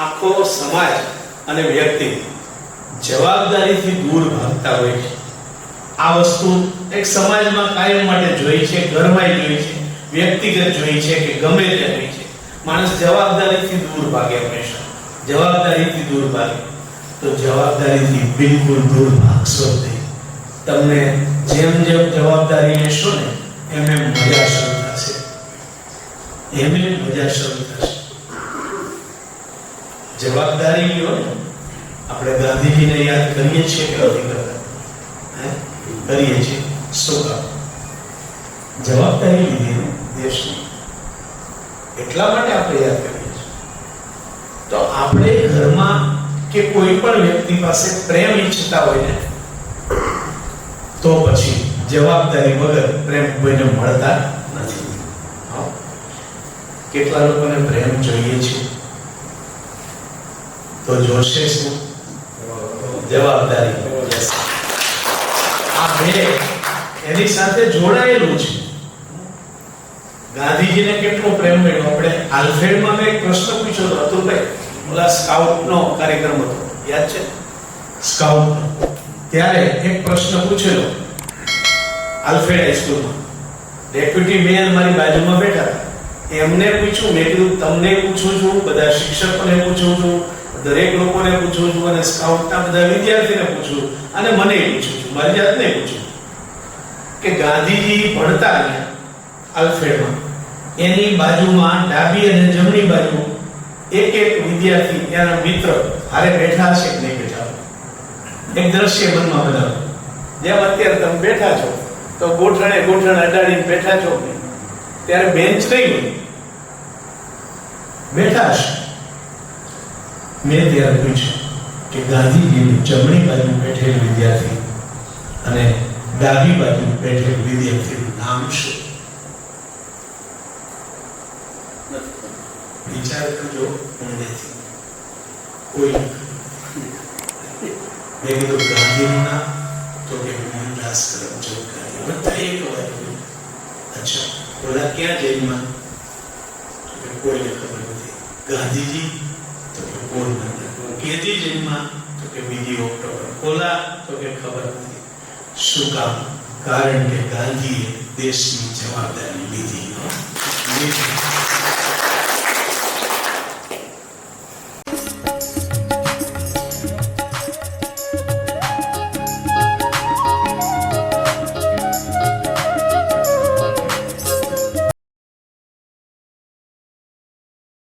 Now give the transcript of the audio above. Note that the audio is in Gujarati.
આખો સમાજ અને વ્યક્તિ જવાબદારીથી દૂર ભાગતા હોય છે. આ વસ્તુ એક સમાજમાં કાયમ માટે જોઈ છે ઘરમાં જોઈ છે, વ્યક્તિગત જોઈ છે કે ગમે તે જોઈ છે. માણસ જવાબદારીથી દૂર ભાગે હંમેશા. જવાબદારીથી દૂર ભાગે. તો જવાબદારીથી બિલકુલ દૂર ભાગશો નહીં. તમને જેમ જેમ જવાબદારી લેશો ને, એમ એમ મજા શરૂ થશે. એમ એમ મજા શરૂ થશે. જવાબદારી ને, આપણે ગાંધીજીને યાદ કરીએ છીએ કે નથી કરીએ છીએ. શું કામ? જવાબદારી લીધી દેશની. એટલા માટે આપણે યાદ કરીએ છીએ. તો આપણે ઘરમાં કે કોઈ પણ વ્યક્તિ પાસે પ્રેમ ઈચ્છતા હોય ને, તો પછી જવાબદારી વગર પ્રેમ કોઈને મળતા નથી? કેટલા લોકોને પ્રેમ જોઈએ છે? તો જોશે શું જવાબદારી આ બે એની સાથે જોડાયેલું છે ગાંધીજીને કેટલો પ્રેમ મળ્યો આપણે આલ્ફેડમાં મેં એક પ્રશ્ન પૂછ્યો હતો અતુલભાઈ ઓલા સ્કાઉટનો કાર્યક્રમ હતો યાદ છે સ્કાઉટ ત્યારે એક પ્રશ્ન પૂછેલો આલ્ફેડ હાઈસ્કૂલમાં ડેપ્યુટી મેયર મારી બાજુમાં બેઠા એમને પૂછ્યું મેં કીધું તમને પૂછું છું બધા શિક્ષકોને પૂછું છું દરેક લોકોને પૂછું છું અને સ્કાઉટના બધા વિદ્યાર્થીને પૂછું અને મને પૂછું છું મારી જાતને પૂછું કે ગાંધીજી ભણતા ગયા એની બાજુમાં ડાબી અને જમણી બાજુ એક એક વિદ્યાર્થી એના મિત્ર હારે બેઠા છે કે નહીં બેઠા? એક દ્રશ્ય મનમાં બધા જેમ અત્યારે તમે બેઠા છો, તો ગોઠણે ગોઠણ અડાડીને બેઠા છો ત્યારે બેન્ચ નહીં બેઠા છે મેં ત્યારે પૂછ્યું કે ગાંધીજીની જમણી બાજુ બેઠેલ વિદ્યાર્થી અને ડાબી બાજુ બેઠેલ વિદ્યાર્થીનું નામ શું? વિચાર કરજો ઊંડેથી કોઈ મેં કીધું ગાંધીનું નામ, તો કે મોહનદાસ કરમચંદ બધા એક વાત અચ્છા, ઓલા ક્યાં જેલમાં? તો કોઈને ખબર નથી. ગાંધીજી કેદી જેલમાં તો કે બીજી ઓક્ટોબર, કોલા તો કે ખબર નથી. શું કામ? કારણ કે ગાંધીએ દેશની જવાબદારી લીધી.